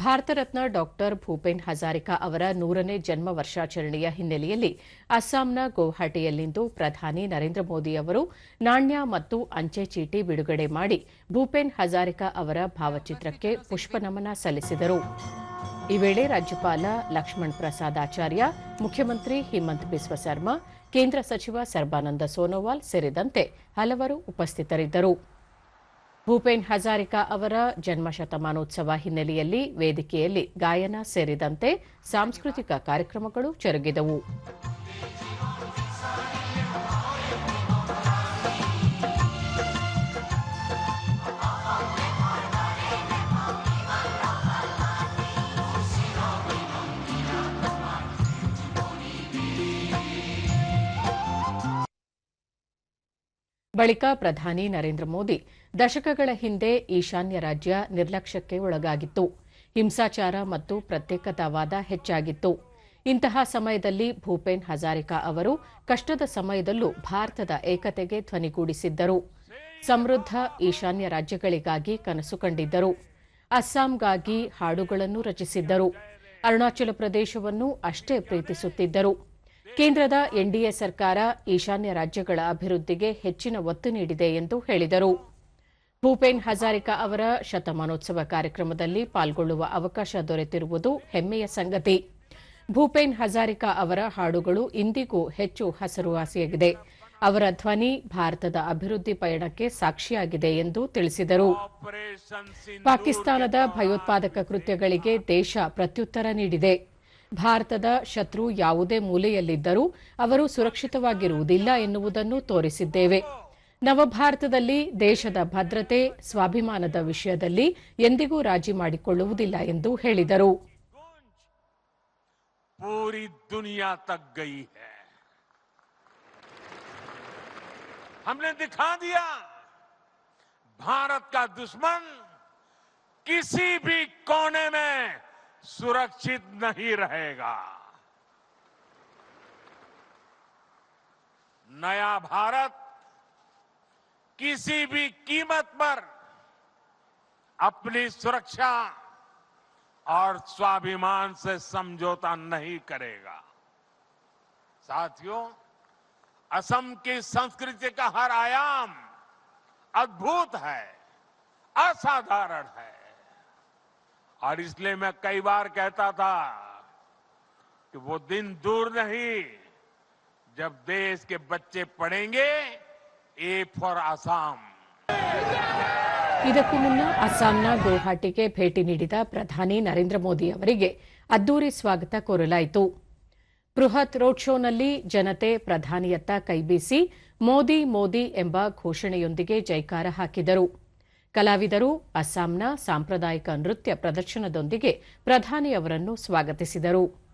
Bharat Ratna doctor Bhupen Hazarika ಅವರ ನೂರನೇ ಜನ್ಮ ವರ್ಷಾಚರಣೆಯ ಹಿನ್ನೆಲೆಯಲ್ಲಿ ಅಸ್ಸಾಂನ ಗೌಹಾಟಿಯಲ್ಲಿಂದು ಪ್ರಧಾನಿ ನರೇಂದ್ರ ಮೋದಿ ಅವರು ನಾಣ್ಯ ಮತ್ತು ಅಂಚೆ ಚೀಟಿ ಬಿಡುಗಡೆ ಮಾಡಿ ಭೂಪೇನ್ ಹಜಾರಿಕಾ ಅವರ ಭಾವಚಿತ್ರಕ್ಕೆ ಪುಷ್ಪನಮನ ಸಲ್ಲಿಸಿದರು. ಈ ವೇಳೆ ರಾಜ್ಯಪಾಲ ಲಕ್ಷ್ಮಣ್ ಪ್ರಸಾದ್ ಆಚಾರ್ಯ, ಮುಖ್ಯಮಂತ್ರಿ ಹಿಮಂತ್ ಬಿಸ್ವ ಸರ್ಮಾ ಕೇಂದ್ರ ಸಚಿವ ಸರ್ಬಾನಂದ ಸೋನೋವಾಲ್ ಸೇರಿದಂತೆ ಹಲವರು ಉಪಸ್ಥಿತರಿದ್ದರು. ಭೂಪೇನ್ ಹಜಾರಿಕಾ ಅವರ ಜನ್ಮ ಶತಮಾನೋತ್ಸವ ಹಿನ್ನೆಲೆಯಲ್ಲಿ ವೇದಿಕೆಯಲ್ಲಿ ಗಾಯನ ಸೇರಿದಂತೆ ಸಾಂಸ್ಕೃತಿಕ ಕಾರ್ಯಕ್ರಮಗಳು ಜರುಗಿದವು. ಬಳಿಕ ಪ್ರಧಾನಿ ನರೇಂದ್ರ ಮೋದಿ ದಶಕಗಳ ಹಿಂದೆ ಈಶಾನ್ಯ ರಾಜ್ಯ ನಿರ್ಲಕ್ಷ್ಯಕ್ಕೆ ಒಳಗಾಗಿತ್ತು. ಹಿಂಸಾಚಾರ ಮತ್ತು ಪ್ರತ್ಯೇಕತಾವಾದ ಹೆಚ್ಚಾಗಿತ್ತು. ಇಂತಹ ಸಮಯದಲ್ಲಿ ಭೂಪೇನ್ ಹಜಾರಿಕಾ ಅವರು ಕಷ್ಟದ ಸಮಯದಲ್ಲೂ ಭಾರತದ ಏಕತೆಗೆ ಧ್ವನಿಗೂಡಿಸಿದ್ದರು ಸಮೃದ್ಧ ಈಶಾನ್ಯ ರಾಜ್ಯಗಳಿಗಾಗಿ ಕನಸು ಕಂಡಿದ್ದರು. ಅಸ್ಸಾಂಗಾಗಿ ಹಾಡುಗಳನ್ನು ರಚಿಸಿದ್ದರು. ಅರುಣಾಚಲ ಪ್ರದೇಶವನ್ನು ಅಷ್ಟೇ ಪ್ರೀತಿಸುತ್ತಿದ್ದರು. ಕೇಂದ್ರದ ಎನ್ಡಿಎ ಸರ್ಕಾರ ಈಶಾನ್ಯ ರಾಜ್ಯಗಳ ಅಭಿವೃದ್ಧಿಗೆ ಹೆಚ್ಚಿನ ಒತ್ತು ನೀಡಿದೆ ಎಂದು ಹೇಳಿದರು. ಭೂಪೇನ್ ಹಜಾರಿಕಾ ಅವರ ಶತಮಾನೋತ್ಸವ ಕಾರ್ಯಕ್ರಮದಲ್ಲಿ ಪಾಲ್ಗೊಳ್ಳುವ ಅವಕಾಶ ದೊರೆತಿರುವುದು ಹೆಮ್ಮೆಯ ಸಂಗತಿ. ಭೂಪೇನ್ ಹಜಾರಿಕಾ ಅವರ ಹಾಡುಗಳು ಇಂದಿಗೂ ಹೆಚ್ಚು ಹಸರುವಾಸಿಯಾಗಿದೆ. ಅವರ ಧ್ವನಿ ಭಾರತದ ಅಭಿವೃದ್ಧಿ ಪಯಣಕ್ಕೆ ಸಾಕ್ಷಿಯಾಗಿದೆ ಎಂದು ತಿಳಿಸಿದರು. ಪಾಕಿಸ್ತಾನದ ಭಯೋತ್ಪಾದಕ ಕೃತ್ಯಗಳಿಗೆ ದೇಶ ಪ್ರತ್ಯುತ್ತರ ನೀಡಿದೆ. ಭಾರತದ ಶತ್ರು ಯಾವುದೇ ಮೂಲೆಯಲ್ಲಿದ್ದರೂ ಅವರು ಸುರಕ್ಷಿತವಾಗಿರುವುದಿಲ್ಲ ಎನ್ನುವುದನ್ನು ತೋರಿಸಿದ್ದೇವೆ ನವಭಾರತದಲ್ಲಿ ದೇಶದ ಭದ್ರತೆ ಸ್ವಾಭಿಮಾನದ ವಿಷಯದಲ್ಲಿ ಎಂದಿಗೂ ರಾಜಿ ಮಾಡಿಕೊಳ್ಳುವುದಿಲ್ಲ ಎಂದು ಹೇಳಿದರು पूरी दुनिया तक गई है हमने दिखा दिया भारत का दुश्मन किसी भी कोने में सुरक्षित नहीं रहेगा। नया भारत किसी भी कीमत पर अपनी सुरक्षा और स्वाभिमान से समझौता नहीं करेगा। साथियों, असम की संस्कृति का हर आयाम अद्भुत है, असाधारण है। और इसलिए मैं कई बार कहता था कि वो दिन दूर नहीं जब देश के बच्चे पढ़ेंगे ए फॉर आसाम ಇದಕ್ಕೂ ಮುನ್ನ ಅಸ್ಸಾಂನ ಗೌಹಾಟಿಗೆ ಭೇಟಿ ನೀಡಿದ ಪ್ರಧಾನಿ ನರೇಂದ್ರ ಮೋದಿ ಅವರಿಗೆ ಅದ್ದೂರಿ ಸ್ವಾಗತ ಕೋರಲಾಯಿತು ಬೃಹತ್ ರೋಡ್ ಶೋನಲ್ಲಿ ಜನತೆ ಪ್ರಧಾನಿಯತ್ತ ಕೈಬೀಸಿ ಮೋದಿ ಮೋದಿ ಎಂಬ ಘೋಷಣೆಯೊಂದಿಗೆ ಜೈಕಾರ ಹಾಕಿದರು ಕಲಾವಿದರು ಅಸ್ಸಾಂನ ಸಾಂಪ್ರದಾಯಿಕ ನೃತ್ಯ ಪ್ರದರ್ಶನದೊಂದಿಗೆ ಪ್ರಧಾನಿ ಅವರನ್ನು ಸ್ವಾಗತಿಸಿದರು.